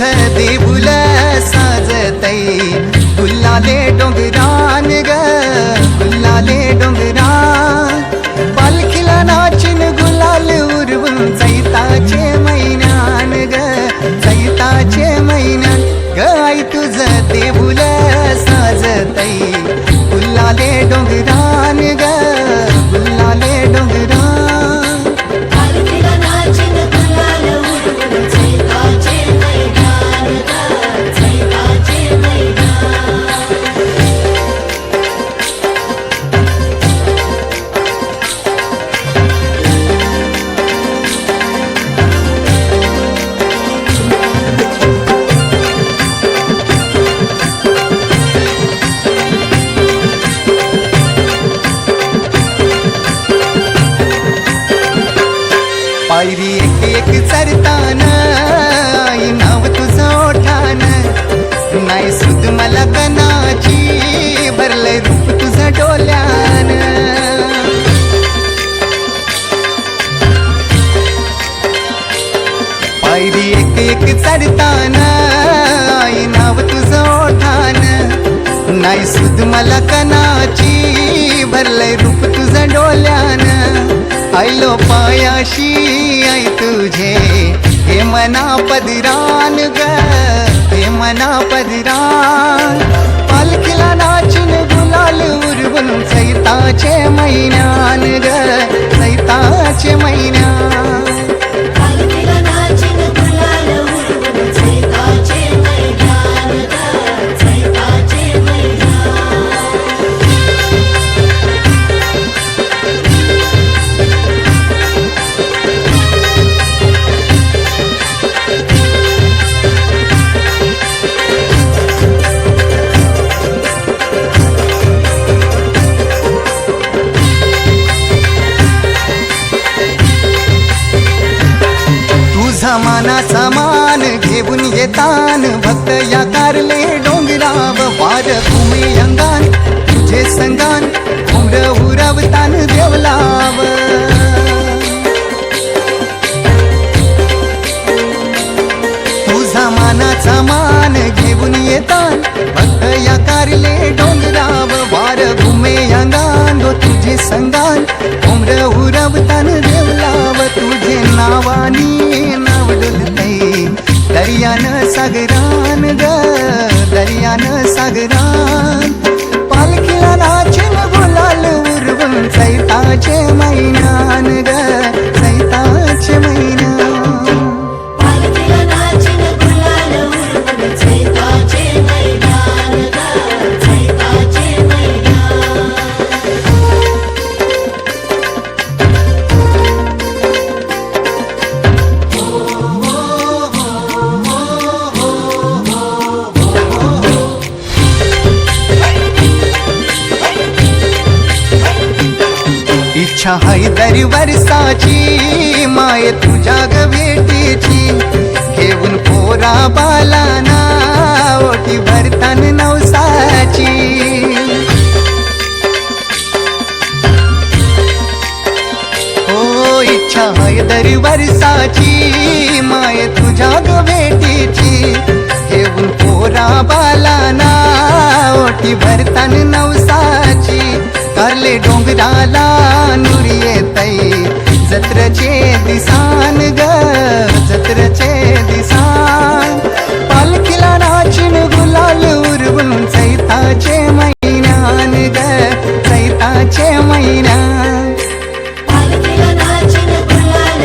तुझं देऊल साजतई गुल्लाले डोंगरान ग गुल्लाले डोंगरा। पालखीला नाचिन गुलाल उरवून चैताचे एक चरतान आई नाव तुझं ओठान. नाही सुद मला कनाची भरलंय रूप तुझं डोल्यान. पायरी एक एक चरतान आई नाव तुझं ओठान. नाही सुद मला कनाची भरलंय रूप आयलो पायाशी आई तुझे. हे मना पदिरान ग हे मना पदिरान घेऊन भक्त या कारले डोंगराव वार तुम्ही अंगान तुझे संगान। इच्छा हाय दरी वर्षाची माय तुझ्या ग भेटीची घेऊन पोरा बालाना ओटी भरतान नवसाची. हो इच्छा हाय दरी वर्षाची माय तुझ्या ग भेटीची घेऊन पोरा बालाना ओटी भरतान नवसाची. कारले डोंगराला नुरी येतई जत्रचे दिसान ग जत्रचे दिसान. पालखीला नाचिन गुलाल उरवून चैताचे महिन्यान ग चैताचे महिन्यान पालखीला नाचिन गुलाल